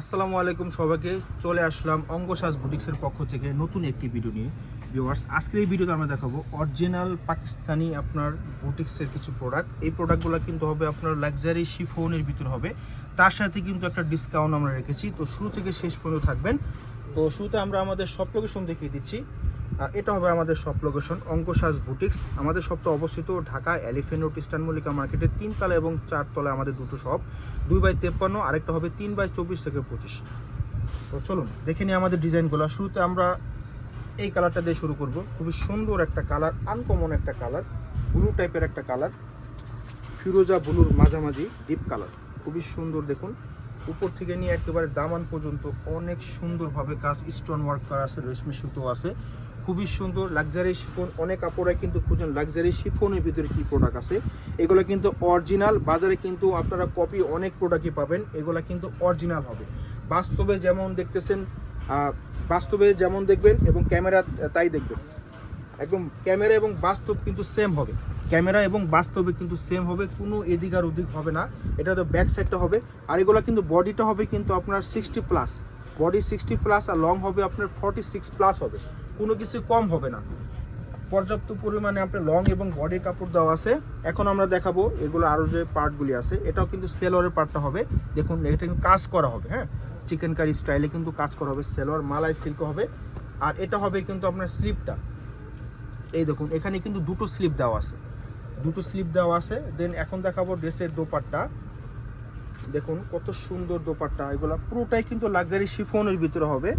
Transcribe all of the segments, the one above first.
আসসালামু আলাইকুম সবাইকে, চলে আসলাম অঙ্গসাজ বুটিক্সের পক্ষ থেকে নতুন একটি ভিডিও নিয়ে। ভিউয়ার্স আজকের এই ভিডিওতে আমরা দেখাবো অরিজিনাল পাকিস্তানি আপনার বুটিক্সের কিছু প্রোডাক্ট এই প্রোডাক্টগুলো কিন্তু হবে আপনার লাক্সারি শিফোনের ভিতর হবে। তার সাথে কিন্তু একটা ডিসকাউন্ট আমরা রেখেছি। তো শুরু থেকে শেষ পর্যন্ত থাকবেন। তো শুরুতে আমরা আমাদের সব লোকেশন দেখিয়ে দিচ্ছি। এটা হবে আমাদের সব লোকেশন অঙ্কসাজ বুটিক্স আমাদের শপটা অবস্থিত Dhaka Elephant Road, Eastern Mallika মার্কেটের তিনতলা এবং চারতলায় আমাদের দুটো শপ দুই বাই তেপ্পান্ন, আরেকটা হবে তিন বাই চব্বিশ থেকে পঁচিশ। তো চলুন, দেখে নিই আমাদের ডিজাইনগুলো। শুরুতে আমরা এই কালারটা দিয়ে শুরু করব। খুবই সুন্দর একটা কালার আনকমন একটা কালার ব্লু টাইপের একটা কালার ফিরোজা ব্লুর মাঝামাঝি ডিপ কালার খুবই সুন্দর, দেখুন। উপর থেকে নিয়ে একেবারে দামান পর্যন্ত অনেক সুন্দরভাবে কাজ স্টোন ওয়ার্ক করা আছে, রেশমি সুতো আছে। খুবই সুন্দর লাক্সারি শিফোন অনেক কাপড়াই কিন্তু খুঁজেন লাক্সারি শিফোনের ভিতরে কি প্রোডাক্ট আছে। এগুলো কিন্তু অরিজিনাল বাজারে কিন্তু আপনারা কপি অনেক প্রোডাক্টই পাবেন, এগুলো কিন্তু অরিজিনাল হবে। বাস্তবে যেমন দেখতেছেন বাস্তবে যেমন দেখবেন এবং ক্যামেরা তাই দেখবেন। একদম ক্যামেরা এবং বাস্তব কিন্তু সেম হবে। ক্যামেরা এবং বাস্তবে কিন্তু সেম হবে, কোনো এদিক আর ওদিক হবে না। এটা তো ব্যাক সাইডটা হবে। আর এগুলো কিন্তু বডিটা হবে কিন্তু আপনার sixty plus body sixty plus আর লং হবে আপনার ফর্টি সিক্স প্লাস হবে। কোনো কিছু কম হবে না। পর্যাপ্ত পরিমাণে আপনার লং এবং বডির কাপড় দেওয়া আছে। এখন আমরা দেখাবো এগুলো আরও যে পার্টগুলি আছে, এটাও কিন্তু সেলোয়ারের পার্টটা হবে। দেখুন, এটা কিন্তু কাজ করা হবে হ্যাঁ? চিকেন কারি স্টাইলে কিন্তু কাজ করা হবে, সেলোয়ার, মালাই সিল্ক হবে। আর এটা হবে কিন্তু আপনার স্লিপটা এই দেখুন, এখানে কিন্তু দুটো স্লিপ দেওয়া আছে। দুটো স্লিপ দেওয়া আছে দেন এখন দেখাবো ড্রেসের দোপাট্টা। দেখুন, কত সুন্দর দোপাট্টা। এগুলো পুরোটাই কিন্তু লাক্সারি শিফনের ভিতরে হবে।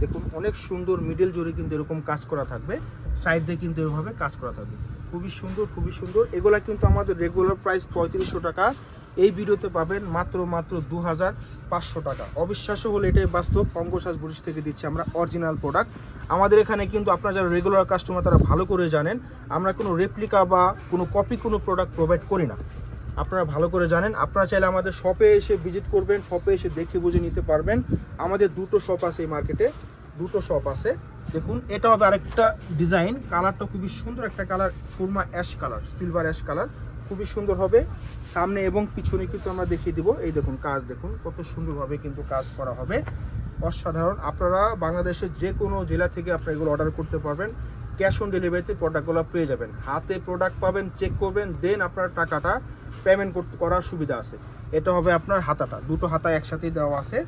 দেখুন, অনেক সুন্দর মিডল জুড়ে কিন্তু এরকম কাজ করা থাকবে। সাইড দিয়ে কিন্তু এভাবে কাজ করা থাকবে। খুবই সুন্দর খুবই সুন্দর। এগুলা কিন্তু আমাদের রেগুলার প্রাইস পঁয়ত্রিশশো টাকা। এই ভিডিওতে পাবেন মাত্র মাত্র দু হাজার পাঁচশো টাকা। অবিশ্বাস্য হলে এটাই বাস্তব। অঙ্গসাজ বুরিশ থেকে দিচ্ছি আমরা অরিজিনাল প্রোডাক্ট আমাদের এখানে কিন্তু আপনারা যারা রেগুলার কাস্টমার তারা ভালো করে জানেন। আমরা কোনো রেপ্লিকা বা কোনো কপি কোনো প্রোডাক্ট প্রোভাইড করি না। আপনারা ভালো করে জানেন। আপনারা চাইলে আমাদের শপে এসে ভিজিট করবেন শপে এসে দেখে বুঝে নিতে পারবেন। আমাদের দুটো শপ আছে এই মার্কেটে দুটো শপ আছে। দেখুন, এটা হবে আরেকটা ডিজাইন কালারটা খুবই সুন্দর, একটা colour Surma ash colour silver ash colour খুবই সুন্দর হবে। সামনে এবং পিছনে কিন্তু আমরা দেখিয়ে দিব। এই দেখুন, কাজ দেখুন, কত সুন্দরভাবে কিন্তু কাজ করা হবে। অসাধারণ। আপনারা বাংলাদেশের যে কোনো জেলা থেকে আপনারা এগুলো অর্ডার করতে পারবেন। ক্যাশ অন ডেলিভারিতে প্রোডাক্টগুলো পেয়ে যাবেন। হাতে প্রোডাক্ট পাবেন চেক করবেন দেন আপনার টাকাটা পেমেন্ট করার সুবিধা আছে। এটা হবে আপনার হাতাটা। দুটো হাতা একসাথেই দেওয়া আছে।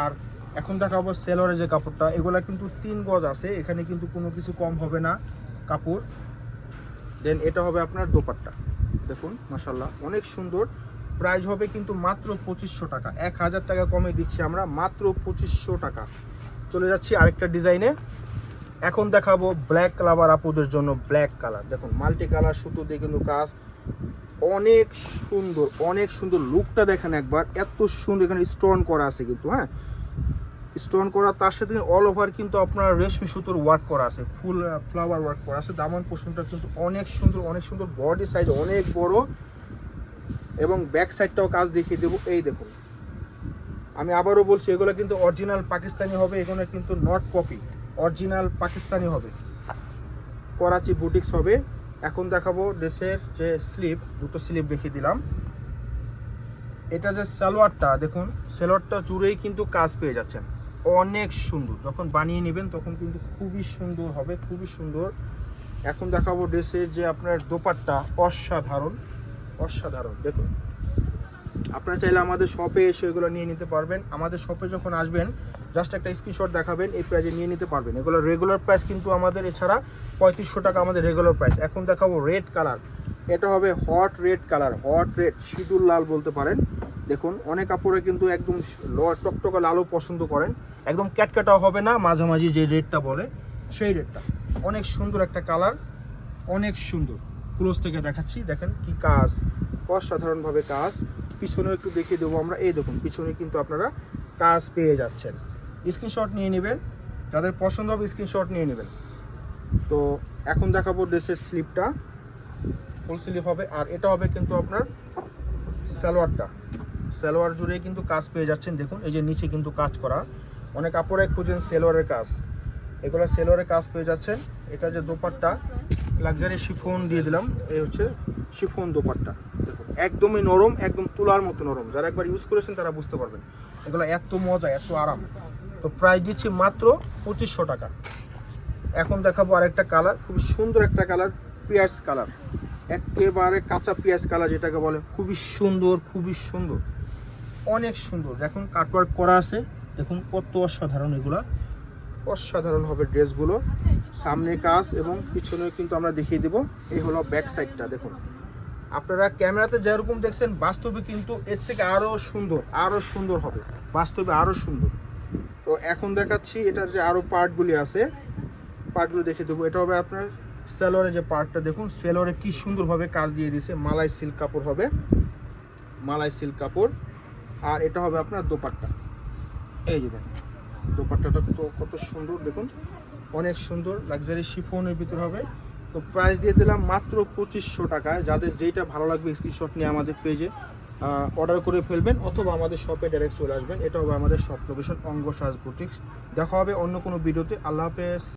আর এখন দেখাবো সেলরের যে কাপড়টা, এগুলা কিন্তু তিন গজ আছে, এখানে কিন্তু কোনো কিছু কম হবে না কাপড়। দেন এটা হবে আপনার দোপাট্টা। দেখুন মাসাল্লাহ অনেক সুন্দর। প্রাইস হবে কিন্তু মাত্র পঁচিশশো টাকা। এক হাজার টাকা কমে দিচ্ছি আমরা, মাত্র পঁচিশশো টাকা। চলে যাচ্ছি আরেকটা ডিজাইনে। এখন দেখাবো ব্ল্যাক কালার আপুদের জন্য ব্ল্যাক কালার দেখুন মাল্টি কালার সুতো দিয়ে কিন্তু কাজ। অনেক সুন্দর অনেক সুন্দর। লুকটা দেখেন একবার, এত সুন্দর এখানে স্টোন করা আছে কিন্তু হ্যাঁ? স্টোন করা, তার সাথে অল ওভার কিন্তু আপনার রেশমি সুতোর ওয়ার্ক করা আছে, ফুল ফ্লাওয়ার ওয়ার্ক করা আছে। দামান পোষণটা কিন্তু অনেক সুন্দর অনেক সুন্দর বডি সাইজ অনেক বড়। এবং ব্যাক সাইডটাও কাজ দেখিয়ে দেবো। এই দেখুন, আমি আবারও বলছি, এগুলো কিন্তু অরিজিনাল পাকিস্তানি হবে, এগুলো কিন্তু নট কপি অরিজিনাল পাকিস্তানি হবে। করাচি বুটিক্স হবে। এখন দেখাবো ড্রেসের যে স্লিপ দুটো স্লিপ দেখিয়ে দিলাম। এটা যে সালোয়ারটা, দেখুন, সালোয়ারটা জুড়েই কিন্তু কাজ পেয়ে যাচ্ছেন। অনেক সুন্দর। যখন বানিয়ে নেবেন তখন কিন্তু খুবই সুন্দর হবে, খুবই সুন্দর। এখন দেখাবো ড্রেসের যে আপনার দোপাট্টা, অসাধারণ অসাধারণ। দেখুন, আপনারা চাইলে আমাদের শপে এসে এগুলো নিয়ে নিতে পারবেন। আমাদের শপে যখন আসবেন জাস্ট একটা স্ক্রিনশট দেখাবেন, এই প্রাইজে নিয়ে নিতে পারবেন। এগুলো রেগুলার প্রাইস কিন্তু আমাদের এছাড়া পঁয়ত্রিশশো টাকা আমাদের রেগুলার প্রাইস এখন দেখাবো রেড কালার এটা হবে hot red colour hot red সিঁদুর লাল বলতে পারেন। দেখুন, অনেক কাপড়ে কিন্তু একদম টকটকা লালও পছন্দ করেন। একদম ক্যাটকাটাও হবে না, মাঝামাঝি যে রেডটা বলে সেই রেডটা অনেক সুন্দর একটা কালার, অনেক সুন্দর। ক্লোজ থেকে দেখাচ্ছি, দেখেন কি কাজ, অসাধারণভাবে কাজ। পিছনেও একটু দেখিয়ে দেবো আমরা। এই দেখুন, পিছনে কিন্তু আপনারা কাজ পেয়ে যাচ্ছেন। স্ক্রিনশট নিয়ে নেবেন, যাদের পছন্দ হবে স্ক্রিনশট নিয়ে নেবেন। তো এখন দেখাবো ড্রেসের স্লিপটা। ফুল স্লিপ হবে, আর এটা হবে কিন্তু আপনার সালোয়ারটা। সালোয়ার জুড়ে কিন্তু কাজ পেয়ে যাচ্ছেন। দেখুন, এই যে নিচে কিন্তু কাজ করা। অনেক কাপড়ে খুঁজেন সেলোয়ারের কাজ। এগুলো সেলোয়ারের কাজ পেয়ে যাচ্ছেন। এটা যে দোপাট্টা লাক্সারি শিফন দিয়ে দিলাম, এই হচ্ছে শিফন দোপাট্টা। একদমই নরম, একদম তুলার মতো নরম। যারা একবার ইউজ করেছেন তারা বুঝতে পারবেন। এগুলো এত মজা, এত আরাম। তো প্রাইস দিচ্ছি মাত্র পঁচিশশো টাকা। এখন দেখাবো আরেকটা কালার খুব সুন্দর একটা কালার পিয়ার্স কালার একেবারে কাঁচা পিয়াজ কালার যেটাকে বলে, খুবই সুন্দর খুবই সুন্দর। অনেক সুন্দর। দেখুন কাটওয়ার্ক করা আছে। দেখুন কত অসাধারণ এগুলা। অসাধারণ হবে ড্রেসগুলো। সামনে কাজ এবং পিছনে কিন্তু আমরা দেখিয়ে দেব। এই হলো ব্যাক সাইডটা দেখুন। আপনারা ক্যামেরাতে যেরকম দেখছেন, বাস্তবে কিন্তু এর থেকে আরও সুন্দর আরও সুন্দর হবে। বাস্তবে আরও সুন্দর। তো এখন দেখাচ্ছি এটার যে আরও পার্টগুলি আছে পার্টগুলো দেখে দেবো। এটা হবে আপনার সেলোরে যে পার্টটা দেখুন। সেলোরে কি সুন্দরভাবে কাজ দিয়ে দিয়েছে। মালাই সিল্ক কাপড় হবে। মালাই সিল্ক কাপড়। আর এটা হবে আপনার দোপাট্টা। এই যে দেখেন, দোপাট্টাটা তো কত সুন্দর, দেখুন, অনেক সুন্দর লাক্সারি শিফনের ভিতর হবে। তো প্রাইস দিয়ে দিলাম মাত্র পঁচিশশো টাকায় যাদের যেইটা ভালো লাগবে স্ক্রিনশট নিয়ে আমাদের পেজে অর্ডার করে ফেলবেন, অথবা আমাদের শপে ডাইরেক্ট চলে আসবেন। এটা হবে আমাদের শপ লোকেশন অঙ্গ সাজ বুটিক্স দেখা হবে অন্য কোনো ভিডিওতে আল্লাহ হাফেজ।